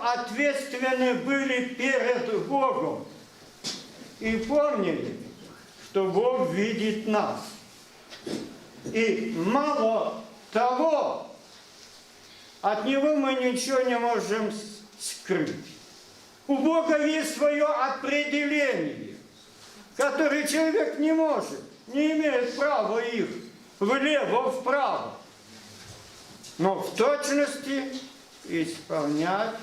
ответственны были перед Богом и помнили, что Бог видит нас. И мало того, от Него мы ничего не можем скрыть. У Бога есть свое определение, которое человек не может, не имеет права их влево, вправо. Но в точности исполнять,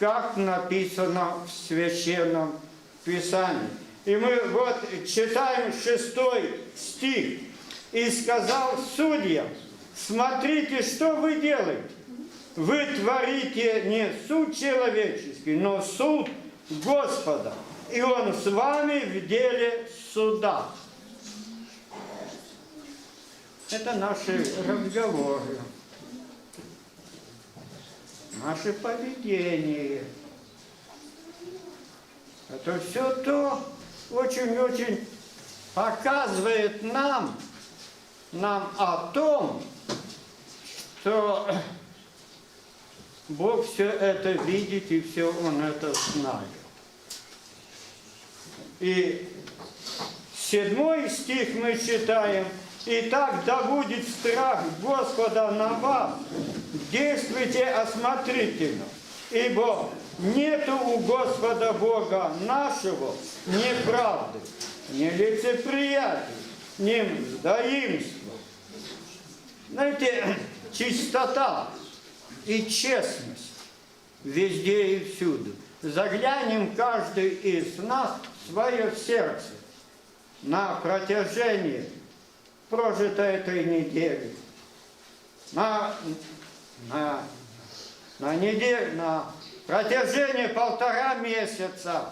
как написано в Священном Писании. И мы вот читаем шестой стих. «И сказал судьям, смотрите, что вы делаете. Вы творите не суд человеческий, но суд Господа. И Он с вами в деле суда». Это наши разговоры, наше поведение. Это все то очень-очень показывает нам, нам о том, что Бог все это видит и все Он это знает. И седьмой стих мы читаем. «Итак, да будет страх Господа на вас, действуйте осмотрительно, ибо нету у Господа Бога нашего неправды, ни лицеприятия, ни мздоимства». Знаете, чистота и честность везде и всюду. Заглянем каждый из нас в свое сердце на протяжении прожитой этой недели. На, на, на неделю, на протяжении полтора месяца.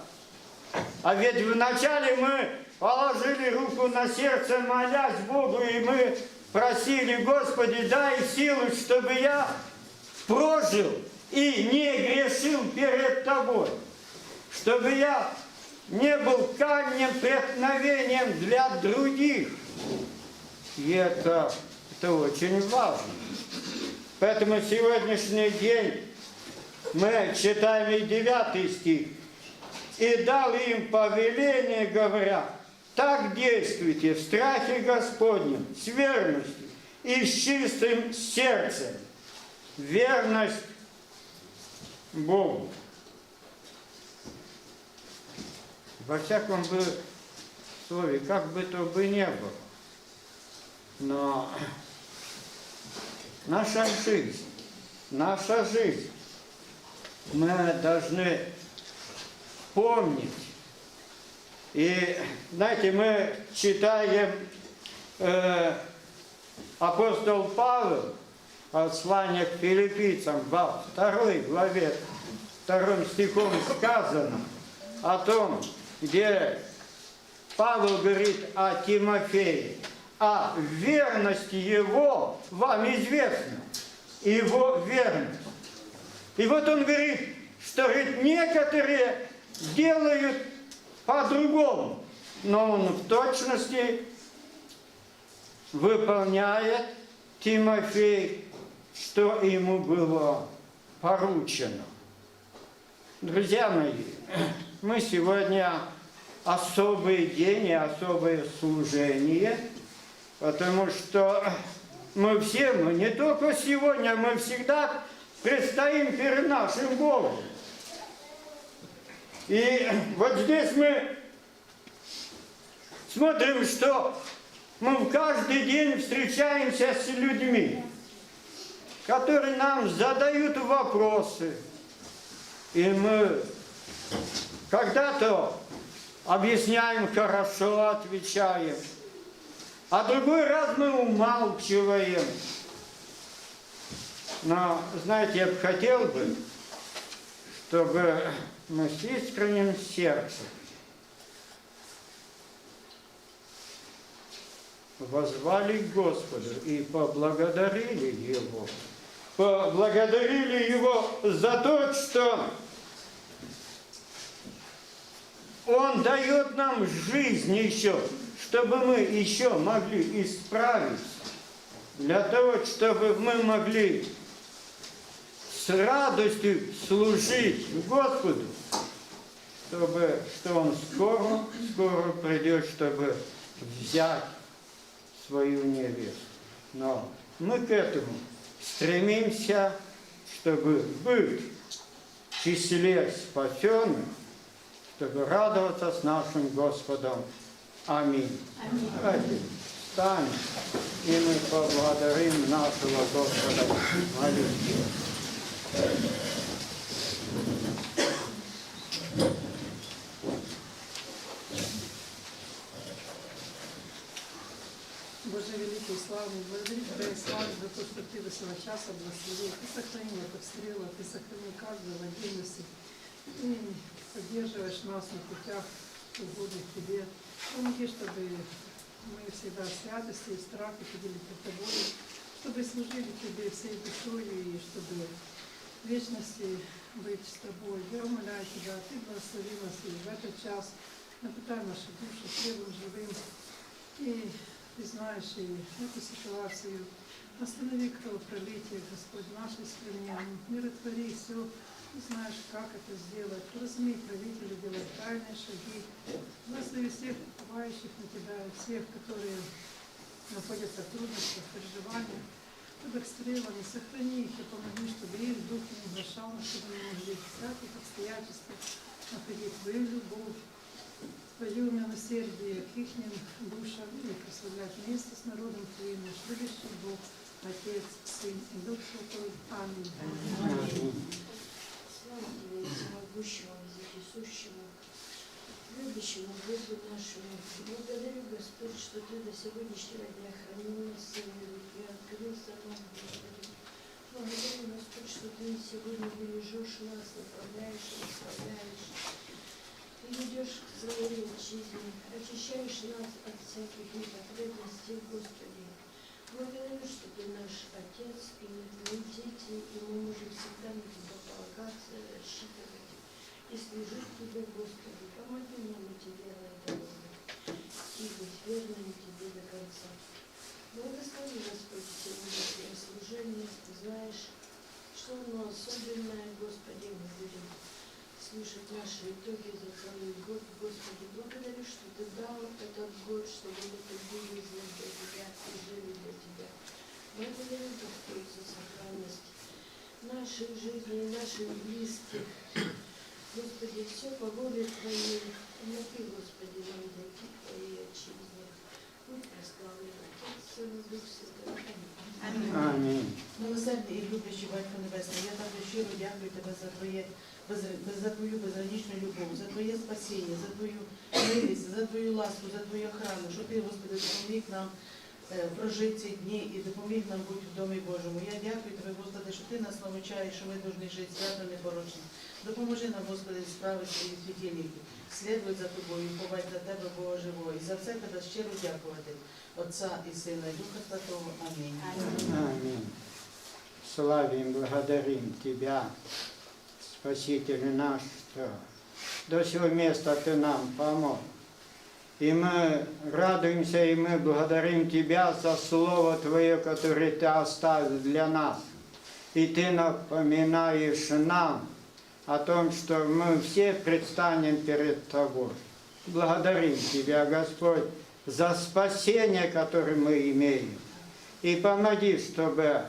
А ведь вначале мы положили руку на сердце, молясь Богу, и мы просили, Господи, дай силу, чтобы я прожил и не грешил перед Тобой, чтобы я не был камнем преткновением для других. И это, это очень важно. Поэтому сегодняшний день мы читаем и девятый стих. И дал им повеление, говоря, так действуйте в страхе Господнем, с верностью и с чистым сердцем. Верность Богу. Во всяком бы слове, как бы то бы не было. Но наша жизнь, наша жизнь, мы должны помнить. И, знаете, мы читаем э, апостол Павел, послание к филиппийцам, во второй главе, вторым стихом сказано о том, где Павел говорит о Тимофее, о верности его вам известно, его верность. И вот он говорит, что говорит, некоторые делают по-другому, но он в точности выполняет Тимофей, что ему было поручено. Друзья мои, мы сегодня особый день и особое служение, потому что мы все, мы не только сегодня, мы всегда предстоим перед нашим Богом. И вот здесь мы смотрим, что мы каждый день встречаемся с людьми, которые нам задают вопросы. И мы когда-то объясняем хорошо, отвечаем, а другой раз мы умалчиваем. Но, знаете, я бы хотел бы, чтобы мы с искренним сердцем возвали к Господу и поблагодарили Его. Поблагодарили Его за то, что Он дает нам жизнь еще, чтобы мы еще могли исправиться, для того, чтобы мы могли с радостью служить Господу, чтобы, что Он скоро, скоро придет, чтобы взять свою невесту. Но мы к этому стремимся, чтобы быть в числе спасенных, чтобы радоваться с нашим Господом. Аминь. Давайте встанем, и мы поблагодарим нашего Господа. Молитву. Боже великий и славный, благодарю Тебя и славу за то, что Ты до сего часа благословил. Ты сохранил от обстрела, Ты сохранил каждого в отдельности. Ты поддерживаешь нас на путях угодных Тебе. Помоги, чтобы мы всегда в святости и страхе ходили пред Тобой, чтобы служили Тебе всей душой и чтобы в вечности быть с Тобой. Я умоляю Тебя, Ты благослови нас и в этот час напитай наши души хлебом живым. И ты знаешь и эту ситуацию. Останови кровопролитие, Господь, нашей стране. Миротвори все. Ты знаешь, как это сделать. Разумей правителю делать тайные шаги. Благослови всех уповающих на Тебя, всех, которые находятся в трудностях, переживаниях. Под обстрелами сохрани их и помоги, чтобы их дух не угошал, чтобы они могли в всяких обстоятельствах находить Твою любовь, Твое милосердие к их душам и прославлять вместе с народом Твоим, наш любящий Бог, Отец, Сын и Дух Святой. Аминь. Слава Тебе, всемогущему, вездесущему, любящему Богу нашему. Благодарю, Господь, что Ты до сегодняшнего дня хранил нас своей руке, открылся нам, Господи. Благодарю, Господь, что Ты сегодня бережешь нас, направляешь, наставляешь. Ты ведешь к своей отчизне, очищаешь нас от всяких непотребностей, Господи. Благодарю, что Ты наш Отец, и мы Твои дети, и мы можем всегда на Тебя полагаться, рассчитывать и служить Тебе, Господи. Помоги нам идти верной дорогой и быть верными Тебе до конца. Благослови, Господи, сегодняшнее служение. Ты знаешь, что оно особенное, Господи, мы будем слушать наши итоги за целый год. Господи, благодарю, что Ты дал этот год, чтобы мы трудились для Тебя и жили для Тебя. Благодарю, Господь, за сохранность наших жизней, наших близких. Господи, все по воле Твоей. Помоги, Господи, нам дойти Твоей отчизне. Амінь. Милосердний і люблячий Батько Небесний, я також щиро дякую тебе за твою безграничну любов, за твоє спасіння, за твою милість, за твою ласку, за твою охрану, що ти, Господи, допоміг нам е, прожити ці дні і допоміг нам бути в домі Божому. Я дякую тебе, Господи, що ти нас навчаєш, що ми повинні жити свято непорочно. Допоможи нам, Господи, справити свої світильники, слідуй за тобою, повать на тебе, Бога живого. І за все тебе щиро дякувати. Отця і Сина, і Духа Святого. Амінь. Аминь. Славим, благодарим Тебя, Спаситель наш, что до сего места Ты нам помог. И мы радуемся, и мы благодарим Тебя за Слово Твое, которое Ты оставил для нас. И Ты напоминаешь нам о том, что мы все предстанем перед Тобой. Благодарим Тебя, Господь, за спасение, которое мы имеем. И помоги, чтобы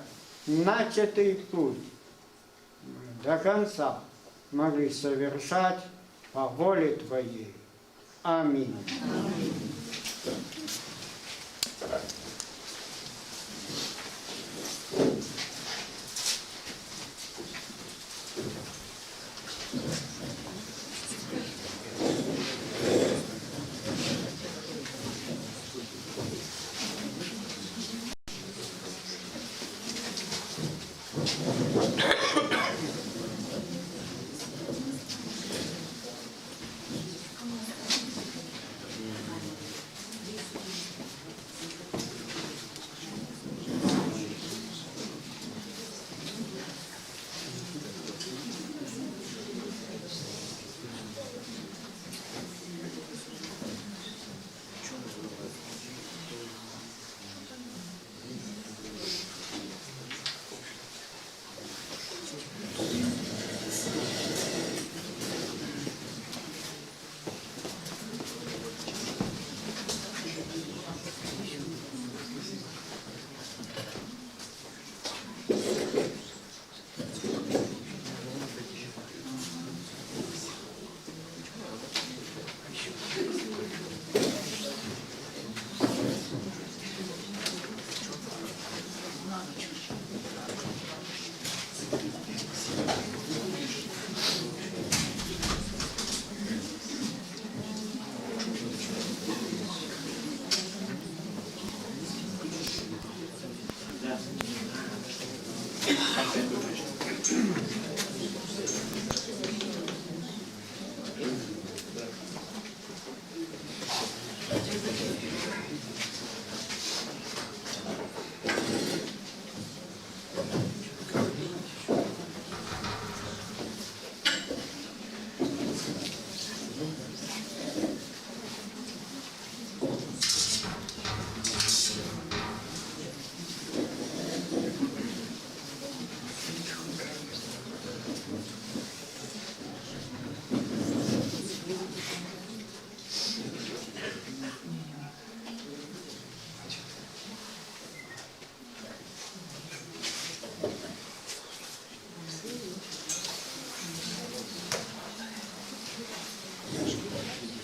начатый путь до конца могли совершать по воле Твоей. Аминь. Obrigado.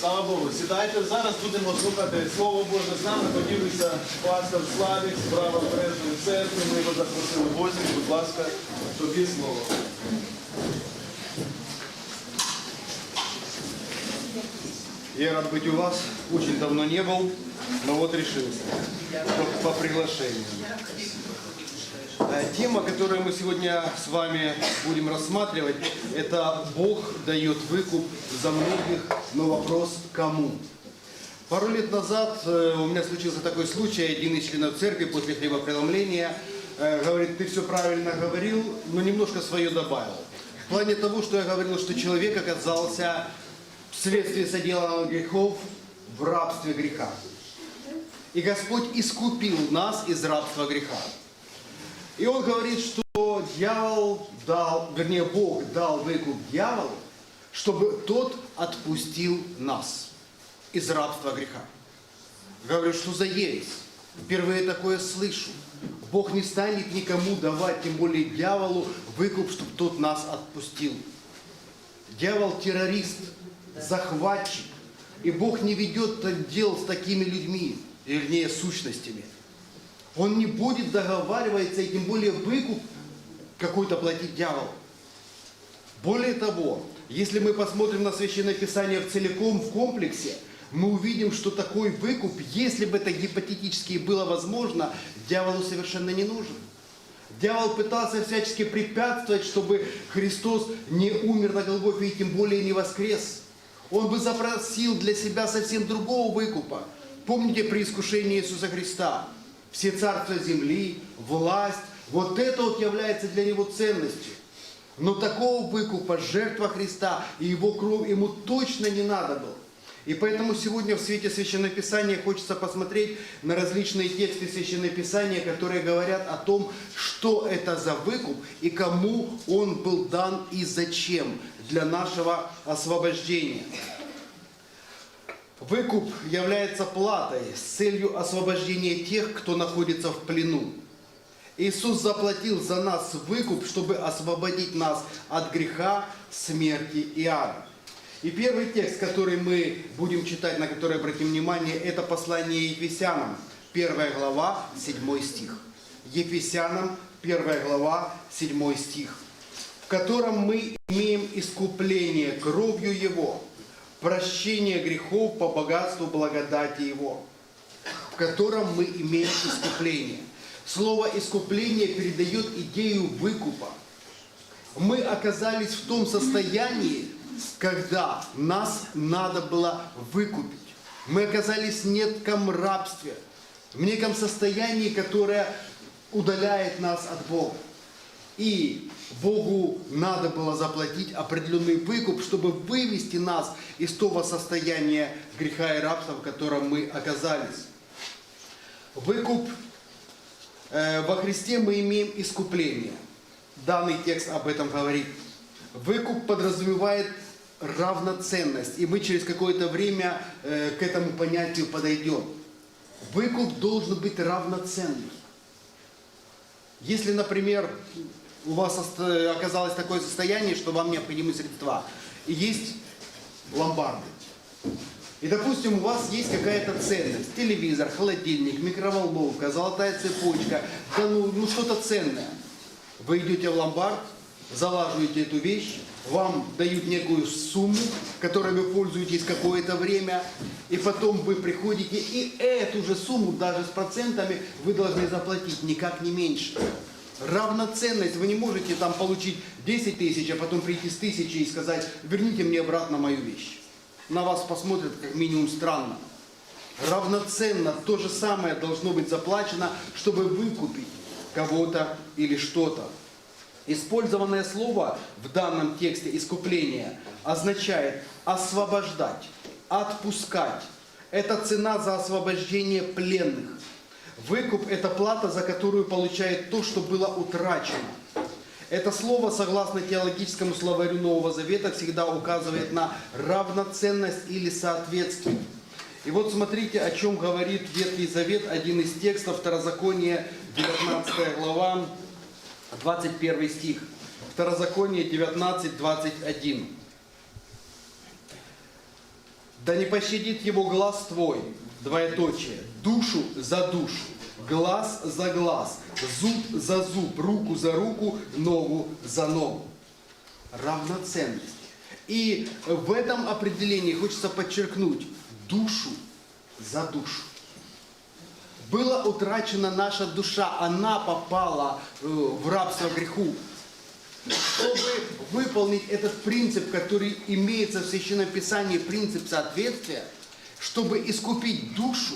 Слава Богу. Сідайте, зараз будемо слухати Слово Боже. З нами поділиться пастор Славік з правобережної церкви. Ми його запросили гості. Будь ласка, тобі слово. Я рад быть у вас. Очень давно не был, но вот решился. По, по приглашению. Тема, которую мы сегодня с вами будем рассматривать, это Бог дает выкуп за многих, но вопрос кому? Пару лет назад э, у меня случился такой случай, один из членов церкви после хлебопреломления э, говорит, ты все правильно говорил, но немножко свое добавил. В плане того, что я говорил, что человек оказался вследствие соделанного грехов в рабстве греха. И Господь искупил нас из рабства греха. И он говорит, что дьявол дал, вернее, Бог дал выкуп дьяволу, чтобы тот отпустил нас из рабства греха. Говорю, что за ересь? Впервые такое слышу. Бог не станет никому давать, тем более дьяволу, выкуп, чтобы тот нас отпустил. Дьявол террорист, захватчик. И Бог не ведет дел с такими людьми, вернее, сущностями. Он не будет договариваться и тем более выкуп какой-то платить дьяволу. Более того, если мы посмотрим на Священное Писание в целиком, в комплексе, мы увидим, что такой выкуп, если бы это гипотетически было возможно, дьяволу совершенно не нужен. Дьявол пытался всячески препятствовать, чтобы Христос не умер на Голгофе и тем более не воскрес. Он бы запросил для себя совсем другого выкупа. Помните при искушении Иисуса Христа? Все царства земли, власть, вот это вот является для него ценностью. Но такого выкупа, жертва Христа и его кровь ему точно не надо было. И поэтому сегодня в свете Священного Писания хочется посмотреть на различные тексты Священного Писания, которые говорят о том, что это за выкуп и кому он был дан и зачем для нашего освобождения. Выкуп является платой с целью освобождения тех, кто находится в плену. Иисус заплатил за нас выкуп, чтобы освободить нас от греха, смерти и ада. И первый текст, который мы будем читать, на который обратим внимание, это послание Ефесянам, 1 глава, 7 стих. Ефесянам, 1 глава, 7 стих, в котором мы имеем искупление кровью Его, прощение грехов по богатству благодати Его, в котором мы имеем искупление. Слово искупление передает идею выкупа. Мы оказались в том состоянии, когда нас надо было выкупить. Мы оказались в неком рабстве, в неком состоянии, которое удаляет нас от Бога. И Богу надо было заплатить определенный выкуп, чтобы вывести нас из того состояния греха и рабства, в котором мы оказались. Выкуп э, во Христе мы имеем искупление. Данный текст об этом говорит. Выкуп подразумевает равноценность, и мы через какое-то время э, к этому понятию подойдем. Выкуп должен быть равноценный. Если, например, у вас оказалось такое состояние, что вам необходимы средства, и есть ломбарды, и, допустим, у вас есть какая-то ценность, телевизор, холодильник, микроволновка, золотая цепочка, да ну, ну что-то ценное. Вы идете в ломбард, залаживаете эту вещь, вам дают некую сумму, которой вы пользуетесь какое-то время, и потом вы приходите, и эту же сумму, даже с процентами, вы должны заплатить, никак не меньше. Равноценность, вы не можете там получить 10 тысяч, а потом прийти с тысячи и сказать, верните мне обратно мою вещь. На вас посмотрят как минимум странно. Равноценно то же самое должно быть заплачено, чтобы выкупить кого-то или что-то. Использованное слово в данном тексте искупление означает освобождать, отпускать. Это цена за освобождение пленных. Выкуп – это плата, за которую получает то, что было утрачено. Это слово, согласно теологическому словарю Нового Завета, всегда указывает на равноценность или соответствие. И вот смотрите, о чем говорит Ветхий Завет, один из текстов Второзакония, 19 глава, 21 стих. Второзаконие 19, 21. Да не пощадит его глаз твой, двоеточие, душу за душу, глаз за глаз, зуб за зуб, руку за руку, ногу за ногу. Равноценность. И в этом определении хочется подчеркнуть душу за душу. Была утрачена наша душа, она попала э, в рабство греху. Чтобы выполнить этот принцип, который имеется в Священном Писании, принцип соответствия, чтобы искупить душу,